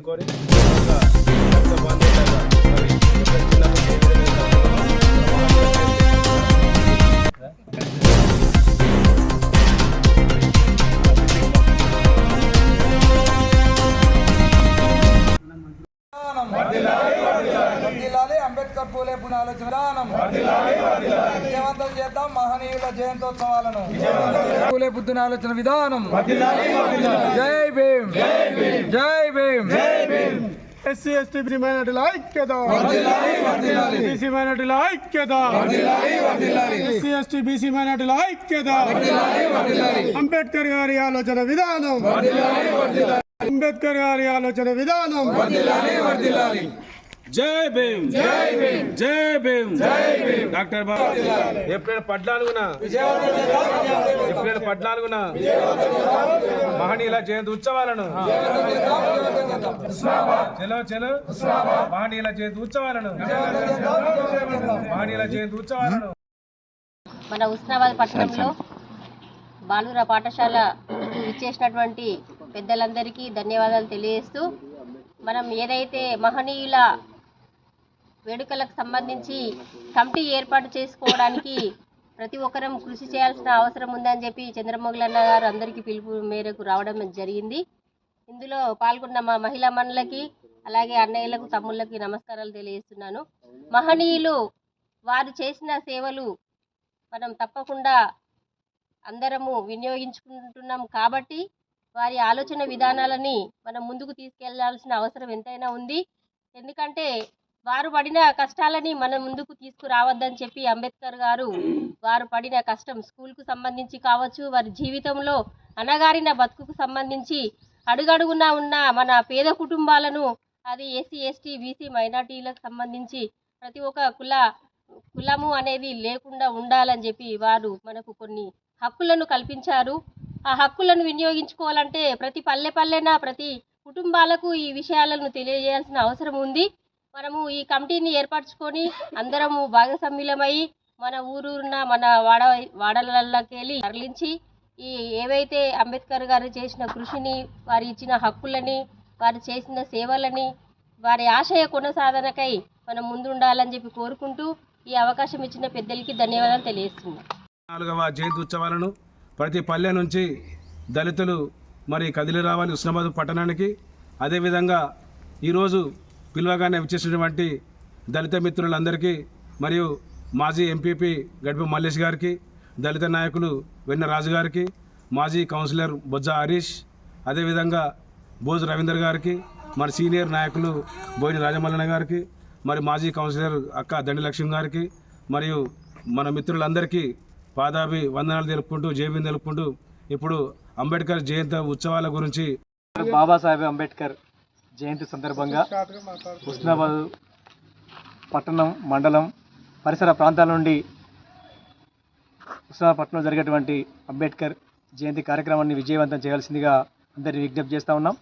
করে। అంబేద్కర్ ఆలోచన విధానం విజయవంతం చేద్దాం మహనీయుల జయంతోత్సవాలను. పూలే బుద్ధుని ఆలోచన విధానం. జై భీమ్. జై భీమ్. ఎస్సీ ఎస్టీ బీసీ మైనార్టీల ఐక్యత. బీసీ మైనార్టీల ఐక్యత. ఎస్సీ ఎస్టీ బీసీ మైనార్టీల ఐక్యత. అంబేద్కర్ గారి ఆలోచన విధానం. అంబేద్కర్ గారి ఆలోచన విధానం. జై భీమ్. జై భీమ్. జై భీమ్. జై భీమ్. డాక్టర్ బాబా. ఏప్రిల్ పద్నాలుగున. ఏప్రిల్ పద్నాలుగున మహనీయుల జయంతి ఉత్సవాలను. చలో చలో. మహనీయుల జయంతి ఉత్సవాలను. మహనీయుల జయంతి ఉత్సవాలను. మన ఉస్నాబాద్ పట్టణంలో బాలుర పాఠశాల ఇచ్చేసినటువంటి పెద్దలందరికీ ధన్యవాదాలు తెలియజేస్తూ మనం ఏదైతే మహనీయుల వేడుకలకు సంబంధించి కమిటీ ఏర్పాటు చేసుకోవడానికి ప్రతి ఒక్కరం కృషి చేయాల్సిన అవసరం ఉందని చెప్పి చంద్రమోగులన్న గారు అందరికీ పిలుపు మేరకు రావడం జరిగింది. ఇందులో పాల్గొన్న మా మహిళా మనులకి అలాగే అన్నయ్యలకు తమ్ముళ్ళకి నమస్కారాలు తెలియజేస్తున్నాను. మహనీయులు వారు చేసిన సేవలు మనం తప్పకుండా అందరము వినియోగించుకుంటున్నాం కాబట్టి వారి ఆలోచన విధానాలని మనం ముందుకు తీసుకెళ్ళాల్సిన అవసరం ఎంతైనా ఉంది. ఎందుకంటే వారు పడిన కష్టాలని మనం ముందుకు తీసుకురావద్దని చెప్పి అంబేద్కర్ గారు వారు పడిన కష్టం స్కూల్కు సంబంధించి కావచ్చు వారి జీవితంలో అనగారిన బతుకుకు సంబంధించి అడుగడుగున ఉన్న మన పేద కుటుంబాలను అది ఎస్సీ ఎస్టీ బీసీ మైనార్టీలకు సంబంధించి ప్రతి ఒక్క కుల కులము అనేది లేకుండా ఉండాలని చెప్పి వారు మనకు కొన్ని హక్కులను కల్పించారు. ఆ హక్కులను వినియోగించుకోవాలంటే ప్రతి పల్లె పల్లెన ప్రతి కుటుంబాలకు ఈ విషయాలను తెలియజేయాల్సిన అవసరం ఉంది. మనము ఈ కమిటీని ఏర్పరచుకొని అందరము భాగస్వామ్యులమై మన ఊరున్న మన వాడ వాడలకి వెళ్ళి తరలించి ఈ ఏవైతే అంబేద్కర్ గారు చేసిన కృషిని వారు ఇచ్చిన హక్కులని వారు చేసిన సేవలని వారి ఆశయ కొనసాధనకై మనం ముందుండాలని చెప్పి కోరుకుంటూ ఈ అవకాశం ఇచ్చిన పెద్దలకి ధన్యవాదాలు తెలియజేస్తున్నాను నాలుగవ జయంతి ఉత్సవాలను ప్రతి పల్లె నుంచి దళితులు మరి కదిలి రావాలి ఉస్నాబాద్ పట్టణానికి. అదేవిధంగా ఈరోజు పిలువగానే వచ్చేసినటువంటి దళిత మిత్రులందరికీ మరియు మాజీ ఎంపీపీ గడిపి మల్లేష్ గారికి దళిత నాయకులు వెన్న రాజు గారికి మాజీ కౌన్సిలర్ బొజ్జ హరీష్ అదేవిధంగా బోజ్ రవీందర్ గారికి మరి సీనియర్ నాయకులు బోయిన రాజమల్లన గారికి మరి మాజీ కౌన్సిలర్ అక్క దండి లక్ష్మి గారికి మరియు మన మిత్రులందరికీ పాదాభి వందనాలు తెలుపుకుంటూ జేబీని తెలుపుకుంటూ ఇప్పుడు అంబేద్కర్ జయంతి ఉత్సవాల గురించి బాబాసాహెబ్ అంబేద్కర్ జయంతి సందర్భంగా హుస్నాబాద్ పట్టణం మండలం పరిసర ప్రాంతాల నుండి హుస్నాబాద్ పట్టణంలో జరిగేటువంటి అంబేద్కర్ జయంతి కార్యక్రమాన్ని విజయవంతం చేయాల్సిందిగా అందరినీ విజ్ఞప్తి చేస్తూ ఉన్నాం.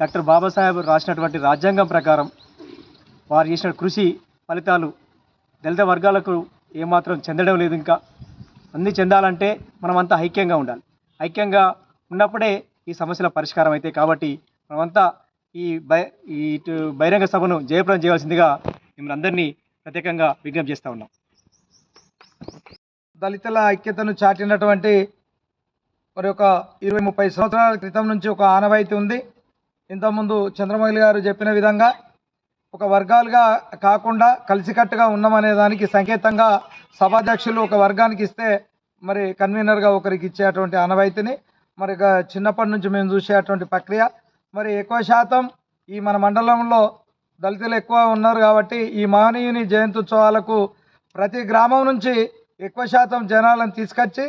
డాక్టర్ బాబాసాహెబ్ రాసినటువంటి రాజ్యాంగం ప్రకారం వారు చేసిన కృషి ఫలితాలు దళిత వర్గాలకు ఏమాత్రం చెందడం లేదు ఇంకా. అన్ని చెందాలంటే మనమంతా ఐక్యంగా ఉండాలి. ఐక్యంగా ఉన్నప్పుడే ఈ సమస్యల పరిష్కారం అవుతాయి కాబట్టి మనమంతా ఈ బై ఇటు బహిరంగ సభను జయప్రదం చేయవలసిందిగా మిమ్మల్ని అందరినీ ప్రత్యేకంగా విజ్ఞప్తి చేస్తూ ఉన్నాం. దళితుల ఐక్యతను చాటినటువంటి మరి ఒక ఇరవై ముప్పై సంవత్సరాల క్రితం నుంచి ఒక ఆనవాయితీ ఉంది. ఇంతకుముందు చంద్రమౌళి గారు చెప్పిన విధంగా ఒక వర్గాలుగా కాకుండా కలిసికట్టుగా ఉన్నామనే దానికి సంకేతంగా సభాధ్యక్షులు ఒక వర్గానికి ఇస్తే మరి కన్వీనర్గా ఒకరికి ఇచ్చేటువంటి ఆనవాయితీని మరి ఇక చిన్నప్పటి నుంచి మేము చూసేటువంటి ప్రక్రియ మరి ఎక్కువ శాతం ఈ మన మండలంలో దళితులు ఎక్కువ ఉన్నారు కాబట్టి ఈ మహనీయుని జయంత్యుత్సవాలకు ప్రతి గ్రామం నుంచి ఎక్కువ శాతం జనాలను తీసుకొచ్చి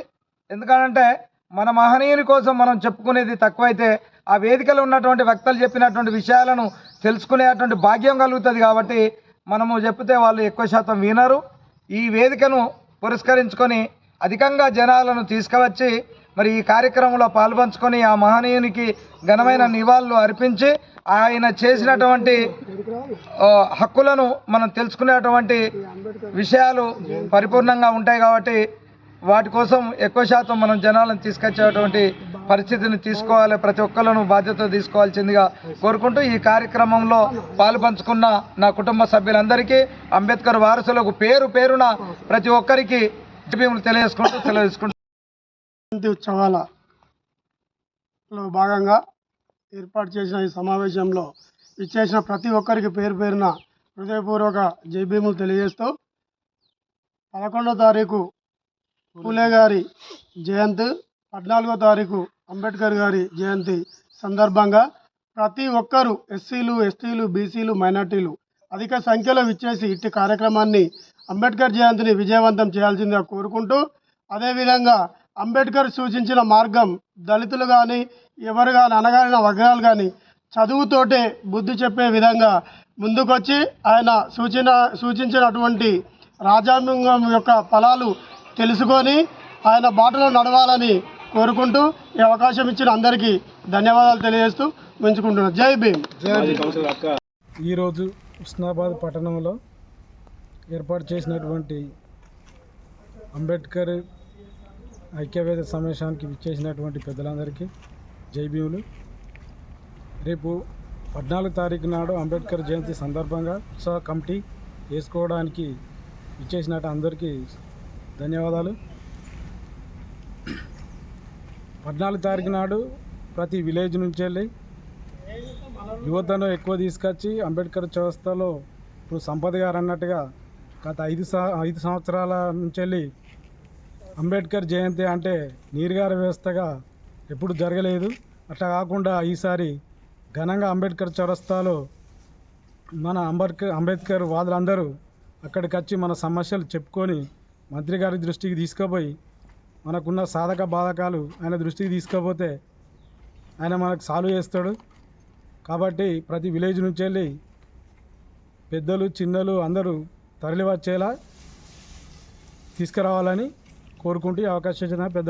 ఎందుకంటే మన మహనీయుని కోసం మనం చెప్పుకునేది తక్కువైతే ఆ వేదికలో ఉన్నటువంటి వక్తలు చెప్పినటువంటి విషయాలను తెలుసుకునేటువంటి భాగ్యం కలుగుతుంది కాబట్టి మనము చెప్తే వాళ్ళు ఎక్కువ శాతం వినరు. ఈ వేదికను పురస్కరించుకొని అధికంగా జనాలను తీసుకువచ్చి మరి ఈ కార్యక్రమంలో పాల్పంచుకొని ఆ మహనీయునికి ఘనమైన నివాళులు అర్పించి ఆయన చేసినటువంటి హక్కులను మనం తెలుసుకునేటువంటి విషయాలు పరిపూర్ణంగా ఉంటాయి కాబట్టి వాటి కోసం ఎక్కువ శాతం మనం జనాలను తీసుకొచ్చేటువంటి పరిస్థితిని తీసుకోవాలి ప్రతి ఒక్కళ్ళను బాధ్యత తీసుకోవాల్సిందిగా కోరుకుంటూ ఈ కార్యక్రమంలో పాలుపంచుకున్న నా కుటుంబ సభ్యులందరికీ అంబేద్కర్ వారసులకు పేరు పేరున ప్రతి ఒక్కరికి భీములు తెలియజేసుకుంటూ సెలవు జయంతి ఉత్సవాలలో భాగంగా ఏర్పాటు చేసిన ఈ సమావేశంలో ఇచ్చేసిన ప్రతి ఒక్కరికి పేరు పేరున హృదయపూర్వక జైభీములు తెలియజేస్తూ పదకొండో తారీఖు పూలే గారి జయంతి పద్నాలుగో తారీఖు అంబేద్కర్ గారి జయంతి సందర్భంగా ప్రతి ఒక్కరూ ఎస్సీలు ఎస్టీలు బీసీలు మైనార్టీలు అధిక సంఖ్యలో విచ్చేసి ఇట్టి కార్యక్రమాన్ని అంబేద్కర్ జయంతిని విజయవంతం చేయాల్సిందిగా కోరుకుంటూ అదేవిధంగా అంబేద్కర్ సూచించిన మార్గం దళితులు కానీ ఎవరు కానీ అనగారిన వర్గాలు కానీ చదువుతోటే బుద్ధి చెప్పే విధంగా ముందుకొచ్చి ఆయన సూచన సూచించినటువంటి రాజ్యాంగం యొక్క ఫలాలు తెలుసుకొని ఆయన బాటలో నడవాలని కోరుకుంటూ ఈ అవకాశం ఇచ్చిన అందరికీ ధన్యవాదాలు తెలియజేస్తూ ఉంచుకుంటున్నాను జై భీమ్. ఈరోజు ఉస్నాబాద్ పట్టణంలో ఏర్పాటు చేసినటువంటి అంబేద్కర్ ఐక్యవేద సమావేశానికి విచ్చేసినటువంటి పెద్దలందరికీ జై భీములు. రేపు పద్నాలుగు తారీఖు నాడు అంబేద్కర్ జయంతి సందర్భంగా ఉత్సవ కమిటీ వేసుకోవడానికి ఇచ్చేసినట్టు అందరికీ ధన్యవాదాలు. పద్నాలుగు తారీఖు నాడు ప్రతి విలేజ్ నుంచి వెళ్ళి యువతను ఎక్కువ తీసుకొచ్చి అంబేద్కర్ చౌరస్తాలో ఇప్పుడు సంపద గారు అన్నట్టుగా గత ఐదు ఐదు సంవత్సరాల నుంచి వెళ్ళి అంబేద్కర్ జయంతి అంటే నీరుగారి వ్యవస్థగా ఎప్పుడు జరగలేదు. అట్లా కాకుండా ఈసారి ఘనంగా అంబేద్కర్ చౌరస్తాలో మన అంబేద్కర్ అంబేద్కర్ వాదులందరూ అక్కడికి వచ్చి మన సమస్యలు చెప్పుకొని మంత్రి గారి దృష్టికి తీసుకుపోయి మనకున్న సాధక బాధకాలు ఆయన దృష్టికి తీసుకోపోతే ఆయన మనకు సాల్వ్ చేస్తాడు. కాబట్టి ప్రతి విలేజ్ నుంచి వెళ్ళి పెద్దలు చిన్నలు అందరూ తరలి వచ్చేలా తీసుకురావాలని కోరుకుంటూ ఈ అవకాశం ఇచ్చిన పెద్ద